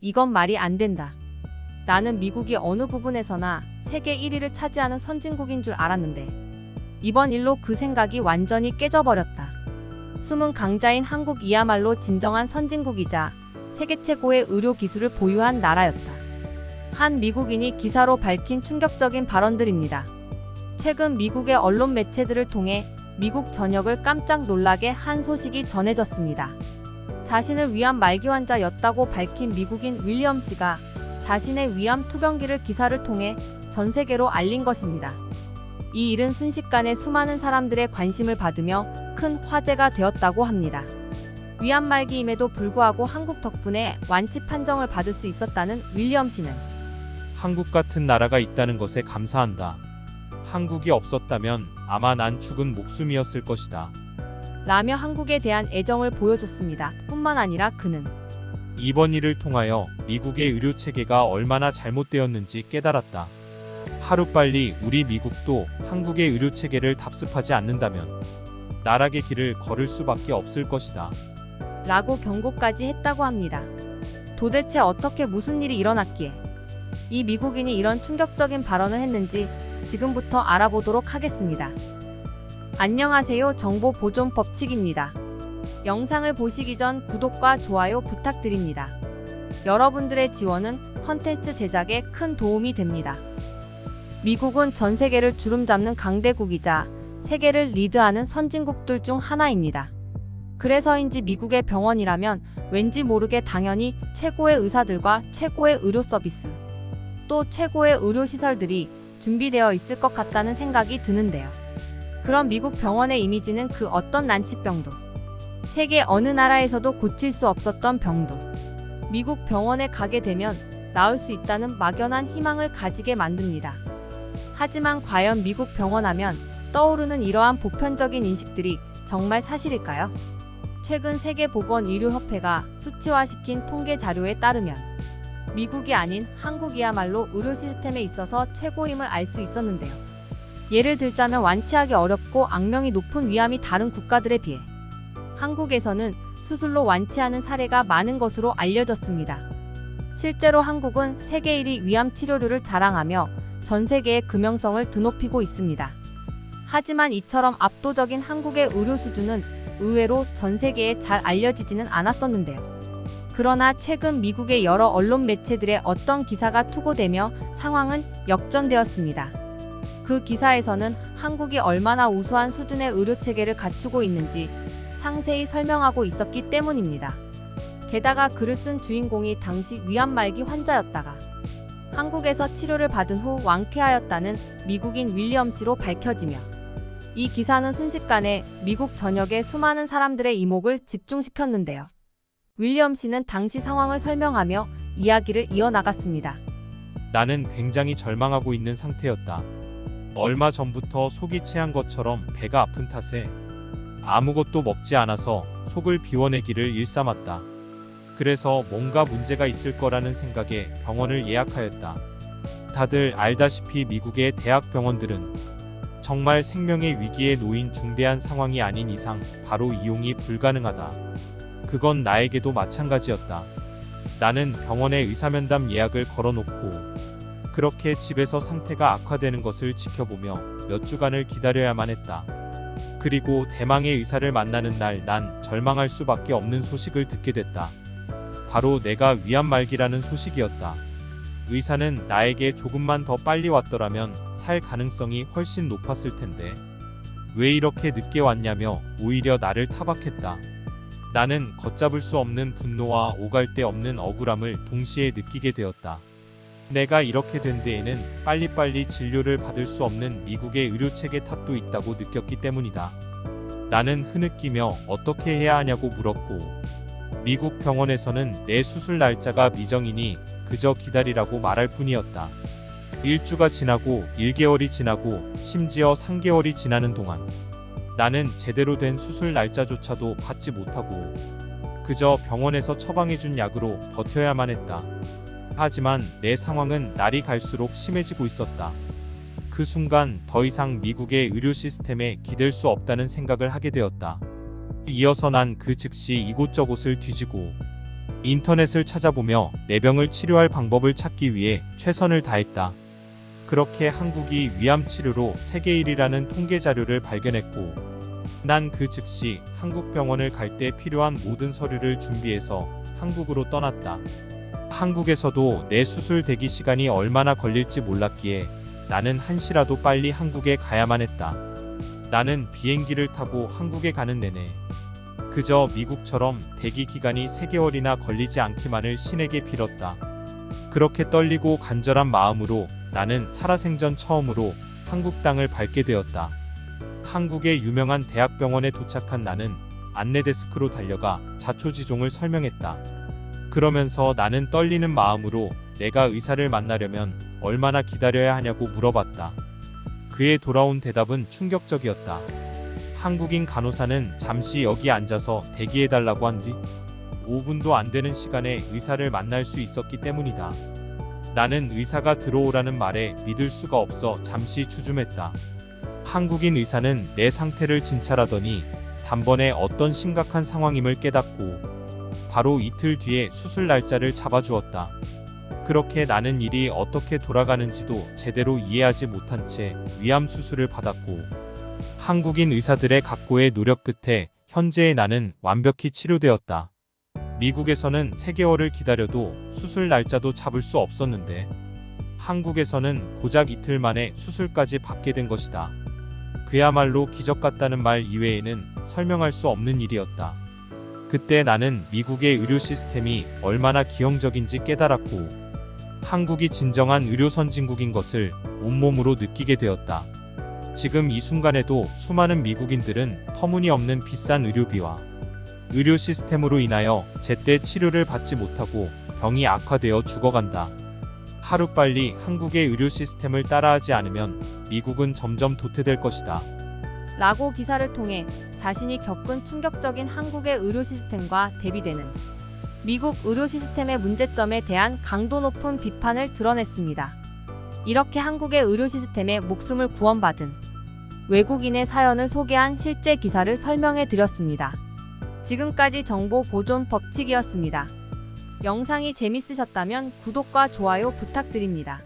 이건 말이 안 된다. 나는 미국이 어느 부분에서나 세계 1위를 차지하는 선진국인 줄 알았는데 이번 일로 그 생각이 완전히 깨져버렸다. 숨은 강자인 한국 이야말로 진정한 선진국이자 세계 최고의 의료 기술을 보유한 나라였다. 한 미국인이 기사로 밝힌 충격적인 발언들입니다. 최근 미국의 언론 매체들을 통해 미국 전역을 깜짝 놀라게 한 소식이 전해졌습니다. 자신을 위암 말기 환자였다고 밝힌 미국인 윌리엄 씨가 자신의 위암 투병기를 기사를 통해 전 세계로 알린 것입니다. 이 일은 순식간에 수많은 사람들의 관심을 받으며 큰 화제가 되었다고 합니다. 위암 말기임에도 불구하고 한국 덕분에 완치 판정을 받을 수 있었다는 윌리엄 씨는 한국 같은 나라가 있다는 것에 감사한다. 한국이 없었다면 아마 난 죽은 목숨이었을 것이다. 라며 한국에 대한 애정을 보여줬습니다. 뿐만 아니라 그는 이번 일을 통하여 미국의 의료 체계가 얼마나 잘못되었는지 깨달았다. 하루빨리 우리 미국도 한국의 의료 체계를 답습하지 않는다면 나락의 길을 걸을 수밖에 없을 것이다. 라고 경고까지 했다고 합니다. 도대체 어떻게 무슨 일이 일어났기에 이 미국인이 이런 충격적인 발언을 했는지 지금부터 알아보도록 하겠습니다. 안녕하세요. 정보 보존 법칙입니다. 영상을 보시기 전 구독과 좋아요 부탁드립니다. 여러분들의 지원은 컨텐츠 제작에 큰 도움이 됩니다. 미국은 전 세계를 주름잡는 강대국이자 세계를 리드하는 선진국들 중 하나입니다. 그래서인지 미국의 병원이라면 왠지 모르게 당연히 최고의 의사들과 최고의 의료 서비스, 또 최고의 의료 시설들이 준비되어 있을 것 같다는 생각이 드는데요. 그런 미국 병원의 이미지는 그 어떤 난치병도, 세계 어느 나라에서도 고칠 수 없었던 병도, 미국 병원에 가게 되면 나을 수 있다는 막연한 희망을 가지게 만듭니다. 하지만 과연 미국 병원 하면 떠오르는 이러한 보편적인 인식들이 정말 사실일까요? 최근 세계보건의료협회가 수치화시킨 통계 자료에 따르면 미국이 아닌 한국이야말로 의료 시스템에 있어서 최고임을 알 수 있었는데요. 예를 들자면 완치하기 어렵고 악명이 높은 위암이 다른 국가들에 비해 한국에서는 수술로 완치하는 사례가 많은 것으로 알려졌습니다. 실제로 한국은 세계 1위 위암 치료률을 자랑하며 전 세계의 금형성을 드높이고 있습니다. 하지만 이처럼 압도적인 한국의 의료 수준은 의외로 전 세계에 잘 알려지지는 않았었는데요. 그러나 최근 미국의 여러 언론 매체들의 어떤 기사가 투고되며 상황은 역전되었습니다. 그 기사에서는 한국이 얼마나 우수한 수준의 의료 체계를 갖추고 있는지 상세히 설명하고 있었기 때문입니다. 게다가 글을 쓴 주인공이 당시 위암 말기 환자였다가 한국에서 치료를 받은 후 완쾌하였다는 미국인 윌리엄 씨로 밝혀지며 이 기사는 순식간에 미국 전역의 수많은 사람들의 이목을 집중시켰는데요. 윌리엄 씨는 당시 상황을 설명하며 이야기를 이어나갔습니다. 나는 굉장히 절망하고 있는 상태였다. 얼마 전부터 속이 체한 것처럼 배가 아픈 탓에 아무것도 먹지 않아서 속을 비워내기를 일삼았다. 그래서 뭔가 문제가 있을 거라는 생각에 병원을 예약하였다. 다들 알다시피 미국의 대학 병원들은 정말 생명의 위기에 놓인 중대한 상황이 아닌 이상 바로 이용이 불가능하다. 그건 나에게도 마찬가지였다. 나는 병원에 의사면담 예약을 걸어놓고 그렇게 집에서 상태가 악화되는 것을 지켜보며 몇 주간을 기다려야만 했다. 그리고 대망의 의사를 만나는 날 난 절망할 수밖에 없는 소식을 듣게 됐다. 바로 내가 위암 말기라는 소식이었다. 의사는 나에게 조금만 더 빨리 왔더라면 살 가능성이 훨씬 높았을 텐데 왜 이렇게 늦게 왔냐며 오히려 나를 타박했다. 나는 걷잡을 수 없는 분노와 오갈 데 없는 억울함을 동시에 느끼게 되었다. 내가 이렇게 된 데에는 빨리빨리 진료를 받을 수 없는 미국의 의료 체계 탓도 있다고 느꼈기 때문이다. 나는 흐느끼며 어떻게 해야 하냐고 물었고, 미국 병원에서는 내 수술 날짜가 미정이니 그저 기다리라고 말할 뿐이었다. 1주가 지나고 1개월이 지나고 심지어 3개월이 지나는 동안 나는 제대로 된 수술 날짜조차도 받지 못하고 그저 병원에서 처방해준 약으로 버텨야만 했다. 하지만 내 상황은 날이 갈수록 심해지고 있었다. 그 순간 더 이상 미국의 의료 시스템에 기댈 수 없다는 생각을 하게 되었다. 이어서 난 그 즉시 이곳저곳을 뒤지고 인터넷을 찾아보며 내 병을 치료할 방법을 찾기 위해 최선을 다했다. 그렇게 한국이 위암 치료로 세계 1위라는 통계 자료를 발견했고, 난 그 즉시 한국 병원을 갈 때 필요한 모든 서류를 준비해서 한국으로 떠났다. 한국에서도 내 수술 대기 시간이 얼마나 걸릴지 몰랐기에 나는 한시라도 빨리 한국에 가야만 했다. 나는 비행기를 타고 한국에 가는 내내 그저 미국처럼 대기 기간이 3개월이나 걸리지 않기만을 신에게 빌었다. 그렇게 떨리고 간절한 마음으로 나는 살아생전 처음으로 한국 땅을 밟게 되었다. 한국의 유명한 대학병원에 도착한 나는 안내 데스크로 달려가 자초지종을 설명했다. 그러면서 나는 떨리는 마음으로 내가 의사를 만나려면 얼마나 기다려야 하냐고 물어봤다. 그의 돌아온 대답은 충격적이었다. 한국인 간호사는 잠시 여기 앉아서 대기해달라고 한 뒤 5분도 안 되는 시간에 의사를 만날 수 있었기 때문이다. 나는 의사가 들어오라는 말에 믿을 수가 없어 잠시 주춤했다. 한국인 의사는 내 상태를 진찰하더니 단번에 어떤 심각한 상황임을 깨닫고 바로 이틀 뒤에 수술 날짜를 잡아주었다. 그렇게 나는 일이 어떻게 돌아가는지도 제대로 이해하지 못한 채 위암 수술을 받았고 한국인 의사들의 각고의 노력 끝에 현재의 나는 완벽히 치료되었다. 미국에서는 3개월을 기다려도 수술 날짜도 잡을 수 없었는데 한국에서는 고작 이틀 만에 수술까지 받게 된 것이다. 그야말로 기적 같다는 말 이외에는 설명할 수 없는 일이었다. 그때 나는 미국의 의료 시스템이 얼마나 기형적인지 깨달았고 한국이 진정한 의료 선진국인 것을 온몸으로 느끼게 되었다. 지금 이 순간에도 수많은 미국인들은 터무니없는 비싼 의료비와 의료 시스템으로 인하여 제때 치료를 받지 못하고 병이 악화되어 죽어간다. 하루빨리 한국의 의료 시스템을 따라하지 않으면 미국은 점점 도태될 것이다. 라고 기사를 통해 자신이 겪은 충격적인 한국의 의료 시스템과 대비되는 미국 의료 시스템의 문제점에 대한 강도 높은 비판을 드러냈습니다. 이렇게 한국의 의료 시스템의 목숨을 구원받은 외국인의 사연을 소개한 실제 기사를 설명해 드렸습니다. 지금까지 정보 보존 법칙이었습니다. 영상이 재밌으셨다면 구독과 좋아요 부탁드립니다.